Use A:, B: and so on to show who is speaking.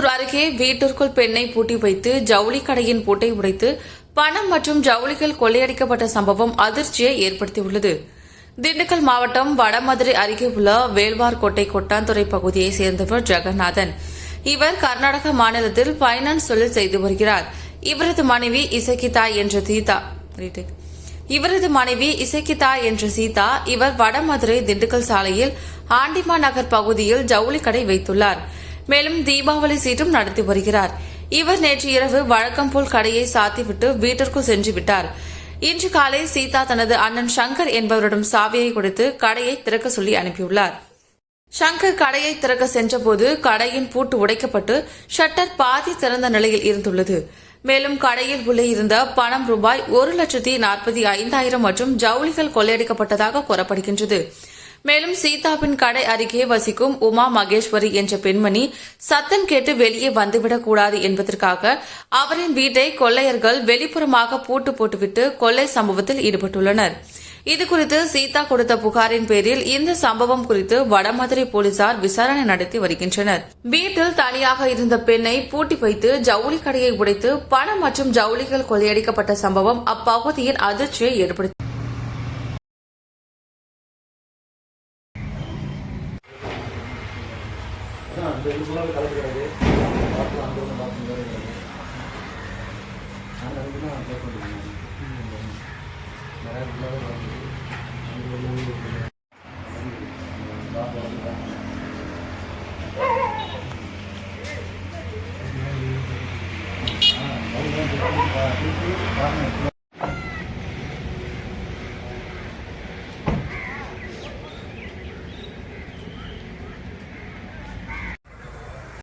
A: வீட்டிற்குள் பெண்ணை பூட்டி வைத்து ஜவுளி கடையின் பூட்டை உடைத்து பணம் மற்றும் ஜவுளிகள் கொள்ளையடிக்கப்பட்ட சம்பவம் அதிர்ச்சியை ஏற்படுத்தியுள்ளது. திண்டுக்கல் மாவட்டம் வடமதுரை அருகே உள்ள வேல்வார்கோட்டை கொட்டாந்துறை பகுதியைச் சேர்ந்தவர் ஜெகநாதன். இவர் கர்நாடக மாநிலத்தில் பைனான்ஸ் தொழில் செய்து வருகிறார். இவரது மனைவி இசக்கிதா என்ற சீதா இவரது மனைவி இசக்கிதா என்ற சீதா இவர் வடமதுரை திண்டுக்கல் சாலையில் ஆண்டிமா நகர் பகுதியில் ஜவுளி கடை வைத்துள்ளார். மேலும் தீபாவளி சீட்டும் நடத்தி வருகிறார். இவர் நேற்று இரவு வழக்கம் போல் கடையை சாத்திவிட்டு வீட்டிற்குள் சென்று விட்டார் இன்று காலை சீதா தனது அண்ணன் சங்கர் என்பவரிடம் சாவியை கொடுத்து கடையை திறக்க சொல்லி அனுப்பியுள்ளார். சங்கர் கடையை திறக்க சென்றபோது கடையின் பூட்டு உடைக்கப்பட்டு ஷட்டர் பாதி திறந்த நிலையில் இருந்துள்ளது. மேலும் கடையில் உள்ளே இருந்த பணம் ரூபாய் ஒரு லட்சத்தி நாற்பத்தி ஐந்தாயிரம் மற்றும் ஜவுளிகள் கொள்ளையடிக்கப்பட்டதாக கூறப்படுகின்றது. மேலும் சீதாவின் கடை அருகே வசிக்கும் உமா மகேஸ்வரி என்ற பெண்மணி சத்தம் கேட்டு வெளியே வந்துவிடக் கூடாது என்பதற்காக அவரின் வீட்டை கொள்ளையர்கள் வெளிப்புறமாக பூட்டு போட்டுவிட்டு கொள்ளை சம்பவத்தில் ஈடுபட்டுள்ளனர். இதுகுறித்து சீதா கொடுத்த புகாரின் பேரில் இந்த சம்பவம் குறித்து வடமதுரை போலீசார் விசாரணை நடத்தி வருகின்றனர். வீட்டில் தனியாக இருந்த பெண்ணை பூட்டி வைத்து ஜவுளி கடையை உடைத்து பணம் மற்றும் ஜவுளிகள் கொள்ளையடிக்கப்பட்ட சம்பவம் அப்பகுதியில் அதிர்ச்சியை ஏற்படுத்தி
B: அந்த இது ஃபுல்லாக கலந்து கிடக்கு பார்த்து அந்த ஒன்று பார்த்து வேறு கிடக்கு நாங்கள் அதுக்கு தான் ப்ளே பண்ணிருக்கோம் நிறைய ஃபுல்லாகவே